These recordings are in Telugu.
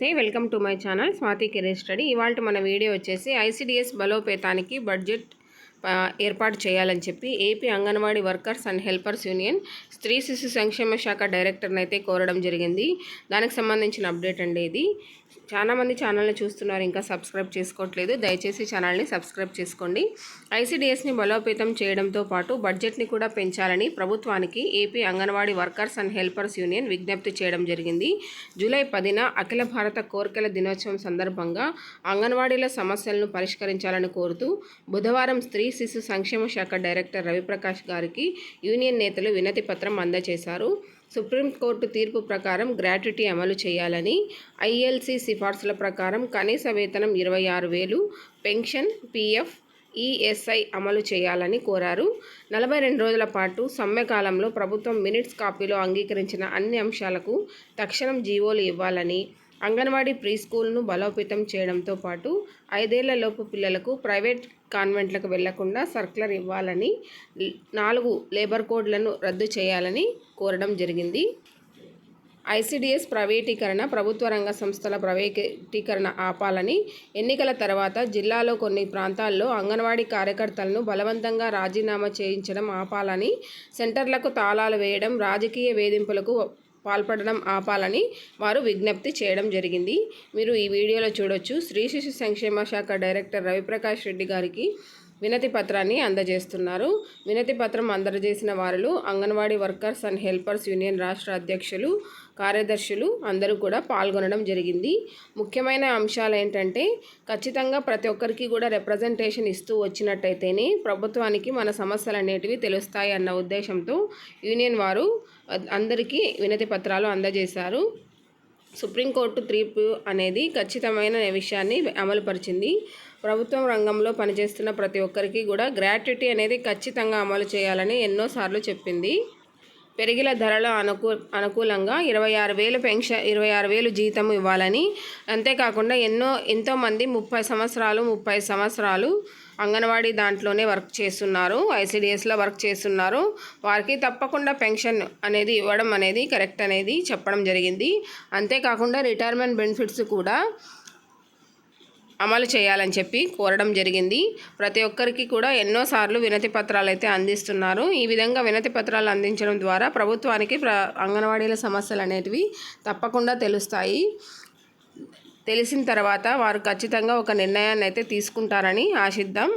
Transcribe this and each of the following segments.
నమస్తే welcome to my channel Swathi career study. ఇవాళ మన వీడియో వచ్చేసి ఐసిడిఎస్ బలోపేతానికి బడ్జెట్ ఏర్పాటు చేయాలని చెప్పి AP anganwadi workers and helpers union స్త్రీ శిశు సంక్షేమ శాఖ డైరెక్టర్ని అయితే కోరడం జరిగింది. దానికి సంబంధించిన అప్డేట్ అండి ఇది. చాలామంది ఛానల్ని చూస్తున్నారు ఇంకా సబ్స్క్రైబ్ చేసుకోవట్లేదు. దయచేసి ఛానల్ని సబ్స్క్రైబ్ చేసుకోండి. ఐసీడీఎస్ని బలోపేతం చేయడంతో పాటు బడ్జెట్ని కూడా పెంచాలని ప్రభుత్వానికి AP anganwadi workers and helpers union విజ్ఞప్తి చేయడం జరిగింది. జూలై పదిన అఖిల భారత కోరికల దినోత్సవం సందర్భంగా అంగన్వాడీల సమస్యలను పరిష్కరించాలని కోరుతూ బుధవారం స్త్రీ శిశు సంక్షేమ శాఖ డైరెక్టర్ రవిప్రకాష్ గారికి యూనియన్ నేతలు వినతి పత్రం అందజేశారు. సుప్రీంకోర్టు తీర్పు ప్రకారం గ్రాట్యుటీ అమలు చేయాలని ఐఎల్సి సిఫార్సుల ప్రకారం కనీస వేతనం ఇరవై ఆరు వేలు పెన్షన్ పీఎఫ్ ఈఎస్ఐ అమలు చేయాలని కోరారు. నలభై రెండు రోజుల పాటు సమ్మె కాలంలో ప్రభుత్వం మినిట్స్ కాపీలో అంగీకరించిన అన్ని అంశాలకు తక్షణం జీవోలు ఇవ్వాలని అంగన్వాడీ ప్రీ స్కూల్ను బలోపేతం చేయడంతో పాటు ఐదేళ్ళలోపు పిల్లలకు ప్రైవేట్ కాన్వెంట్లకు వెళ్ళకుండా సర్క్యులర్ ఇవ్వాలని నాలుగు లేబర్ కోడ్లను రద్దు చేయాలని కోరడం జరిగింది. ఐసిడిఎస్ ప్రైవేటీకరణ ప్రభుత్వ రంగ సంస్థల ప్రైవేటీకరణ ఆపాలని ఎన్నికల తర్వాత జిల్లాలో కొన్ని ప్రాంతాల్లో అంగన్వాడీ కార్యకర్తలను బలవంతంగా రాజీనామా చేయించడం ఆపాలని సెంటర్లకు తాళాలు వేయడం రాజకీయ వేధింపులకు పాల్పడడం ఆపాలని వారు విజ్ఞప్తి చేయడం జరిగింది. మీరు ఈ వీడియోలో చూడొచ్చు. శ్రీ శిశు సంక్షేమ శాఖ డైరెక్టర్ రవిప్రకాష్ రెడ్డి గారికి వినతి పత్రాన్ని అందజేస్తున్నారు. వినతి పత్రం అందజేసిన వారిలో anganwadi workers and helpers union రాష్ట్ర అధ్యక్షులు కార్యదర్శులు అందరూ కూడా పాల్గొనడం జరిగింది. ముఖ్యమైన అంశాలు ఏంటంటే ఖచ్చితంగా ప్రతి ఒక్కరికి కూడా రిప్రజెంటేషన్ ఇస్తూ వచ్చినట్టయితేనే ప్రభుత్వానికి మన సమస్యలు అనేటివి తెలుస్తాయి అన్న ఉద్దేశంతో యూనియన్ వారు అందరికీ వినతి పత్రాలు అందజేశారు. సుప్రీంకోర్టు తీర్పు అనేది ఖచ్చితమైన విషయాన్ని అమలుపరిచింది. ప్రభుత్వం రంగంలో పనిచేస్తున్న ప్రతి ఒక్కరికి కూడా గ్రాట్యుటీ అనేది ఖచ్చితంగా అమలు చేయాలని ఎన్నోసార్లు చెప్పింది. పెరిగిన ధరల అనుకూ అనుకూలంగా ఇరవై ఆరు వేలు పెన్షన్ ఇరవై ఆరు వేలు జీతం ఇవ్వాలని. అంతేకాకుండా ఎన్నో ఎంతోమంది ముప్పై సంవత్సరాలు ముప్పై సంవత్సరాలు అంగన్వాడీ దాంట్లోనే వర్క్ చేస్తున్నారు ఐసిడిఎస్లో వర్క్ చేస్తున్నారు. వారికి తప్పకుండా పెన్షన్ అనేది ఇవ్వడం అనేది కరెక్ట్ అనేది చెప్పడం జరిగింది. అంతేకాకుండా రిటైర్మెంట్ బెనిఫిట్స్ కూడా అమలు చేయాలని చెప్పి కోరడం జరిగింది. ప్రతి ఒక్కరికి కూడా ఎన్నోసార్లు వినతి పత్రాలు అయితే అందిస్తున్నారు. ఈ విధంగా వినతి పత్రాలు అందించడం ద్వారా ప్రభుత్వానికి ప్ర అంగన్వాడీల సమస్యలు అనేటివి తప్పకుండా తెలుస్తాయి. తెలిసిన తర్వాత వారు ఖచ్చితంగా ఒక నిర్ణయాన్ని అయితే తీసుకుంటారని ఆశిద్దాం.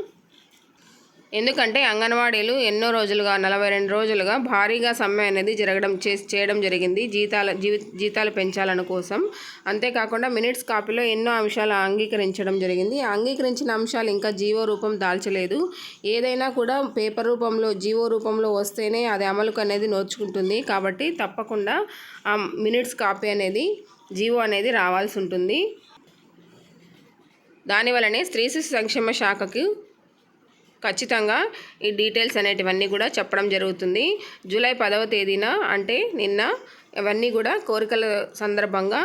ఎందుకంటే అంగన్వాడీలు ఎన్నో రోజులుగా నలభై రెండు రోజులుగా భారీగా సమ్మె అనేది జరగడం చే చేయడం జరిగింది జీతాల జీవి జీతాలు పెంచాలని కోసం. అంతేకాకుండా మినిట్స్ కాపీలో ఎన్నో అంశాలు అంగీకరించడం జరిగింది. అంగీకరించిన అంశాలు ఇంకా జీవో రూపం దాల్చలేదు. ఏదైనా కూడా పేపర్ రూపంలో జీవో రూపంలో వస్తేనే అది అమలుకు అనేది నోచుకుంటుంది. కాబట్టి తప్పకుండా ఆ మినిట్స్ కాపీ అనేది జీవో అనేది రావాల్సి ఉంటుంది. దానివల్లనే స్త్రీ శిశు సంక్షేమ శాఖకు ఖచ్చితంగా ఈ డీటెయిల్స్ అనేటివన్నీ కూడా చెప్పడం జరుగుతుంది. జూలై పదవ తేదీన అంటే నిన్న ఇవన్నీ కూడా కోరికల సందర్భంగా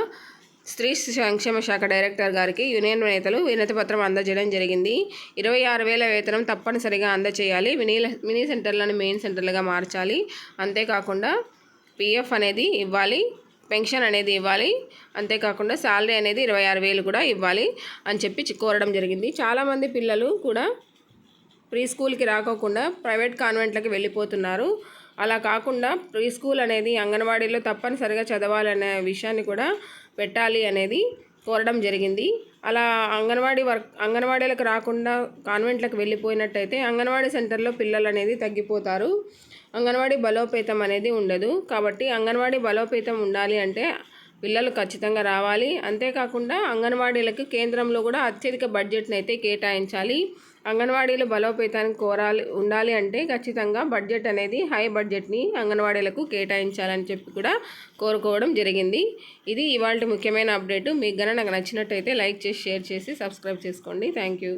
స్త్రీ సంక్షేమ శాఖ డైరెక్టర్ గారికి యూనియన్ నేతలు వినతి పత్రం అందజేయడం జరిగింది. ఇరవై ఆరు వేల వేతనం తప్పనిసరిగా అందచేయాలి మినీ మినీ సెంటర్లను మెయిన్ సెంటర్లుగా మార్చాలి. అంతేకాకుండా పిఎఫ్ అనేది ఇవ్వాలి. పెన్షన్ అనేది ఇవ్వాలి. అంతేకాకుండా శాలరీ అనేది ఇరవై ఆరు వేలు కూడా ఇవ్వాలి అని చెప్పి కోరడం జరిగింది. చాలామంది పిల్లలు కూడా ప్రీ స్కూల్కి రాకోకుండా ప్రైవేట్ కాన్వెంట్లకి వెళ్ళిపోతున్నారు. అలా కాకుండా ప్రీ స్కూల్ అనేది అంగన్వాడీలో తప్పనిసరిగా చదవాలనే విషయాన్ని కూడా పెట్టాలి అనేది కోరడం జరిగింది. అలా అంగన్వాడీ వర్క్ అంగన్వాడీలకు రాకుండా కాన్వెంట్లకు వెళ్ళిపోయినట్టయితే అంగన్వాడీ సెంటర్లో పిల్లలు అనేది తగ్గిపోతారు. అంగన్వాడీ బలోపేతం అనేది ఉండదు. కాబట్టి అంగన్వాడీ బలోపేతం ఉండాలి అంటే పిల్లలు ఖచ్చితంగా రావాలి. అంతేకాకుండా అంగన్వాడీలకు కేంద్రంలో కూడా అత్యధిక బడ్జెట్ని అయితే కేటాయించాలి. అంగన్వాడీలు బలోపేతానికి కోరాలి ఉండాలి అంటే ఖచ్చితంగా బడ్జెట్ అనేది హై బడ్జెట్ని అంగన్వాడీలకు కేటాయించాలని చెప్పి కూడా కోరుకోవడం జరిగింది. ఇది ఇవాళ ముఖ్యమైన అప్డేట్. మీకు గన నాకు నచ్చినట్టయితే లైక్ చేసి షేర్ చేసి సబ్స్క్రైబ్ చేసుకోండి. Thank you.